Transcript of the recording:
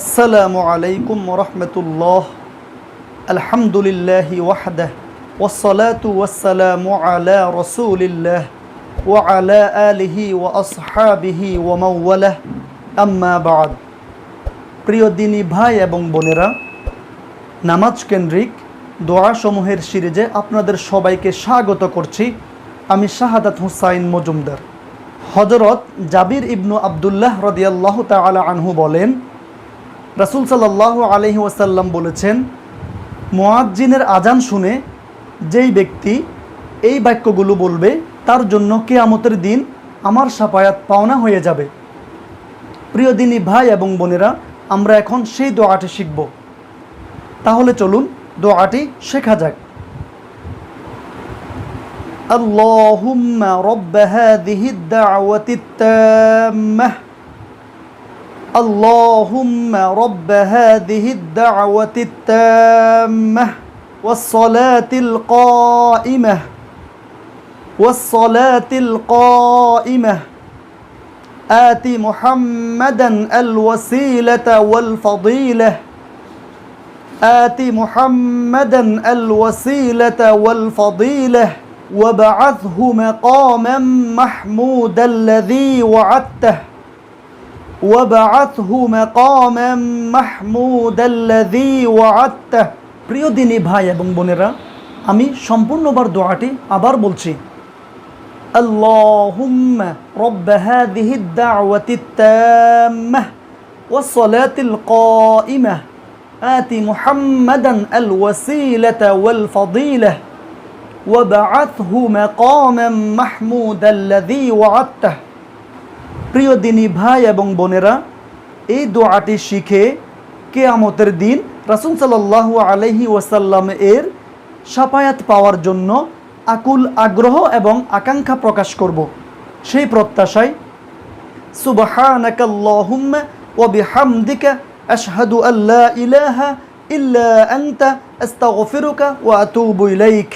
আসসালামু আলাইকুম রহমতুল্লাহ। আলহামদুলিল্লাহ ওয়াহদাহ। ওসলাতু ওয়াসালামু আলা রসুলিল্লাহ ওয়া আলা আলিহি ওয়া আসহাবিহি ওয়া মাওয়ালাহ। আম্মা বাদ। প্রিয় দিনী ভাই এবং বোনেরা, নামাজ কেন্দ্রিক দোয়াসমূহের সিরিজে আপনাদের সবাইকে স্বাগত করছি। আমি শাহাদাত হুসাইন মজুমদার। হজরত জাবির ইবনু আবদুল্লাহ রদিয়াল্লাহ তালা আনহু বলেন রাসূল সাল্লাল্লাহু আলহি ওয়াসাল্লাম বলেছেন মুয়াজ্জিনের আজান শুনে যেই ব্যক্তি এই বাক্যগুলো বলবে তার জন্য কেয়ামতের দিন আমার সাফায়াত পাওনা হয়ে যাবে প্রিয় দিনী ভাই এবং বোনেরা আমরা এখন সেই দোয়াটি শিখব তাহলে চলুন দোয়াটি শেখা যাক اللهم رب هذه الدعوة التامة اللهم رب هذه الدعوة التامة والصلاة القائمة والصلاة القائمة. آت محمدا الوسيلة والفضيلة. آت محمدا الوسيلة والفضيلة. وابعثه مقاما محمودا الذي وعدته. وابعثه مقاما محمودا الذي وعدته প্রিয় দিনী ভাই এবং বোনেরা আমি সম্পূর্ণবার দোয়াটি আবার বলছি اللهم رب هذه الدعوة التامة والصلاة القائمة آت محمدا الوسيلة والفضيلة وابعثه مقاما محمودا الذي وعدته প্রিয় দিনী ভাই এবং বোনেরা, এই দোয়াটি শিখে কেয়ামতের দিন রাসুল সাল্লাহ আলহি ওয়াসাল্লাম এর সাফায়াত পাওয়ার জন্য আকুল আগ্রহ এবং আকাঙ্ক্ষা প্রকাশ করব। সেই প্রত্যাশায়, সুবহানাকাল্লাহুম্মা ওয়া বিহামদিকা আশহাদু আল্লা ইলাহা ইল্লা আনতা আস্তাগফিরুকা ওয়া আতুবু ইলাইক।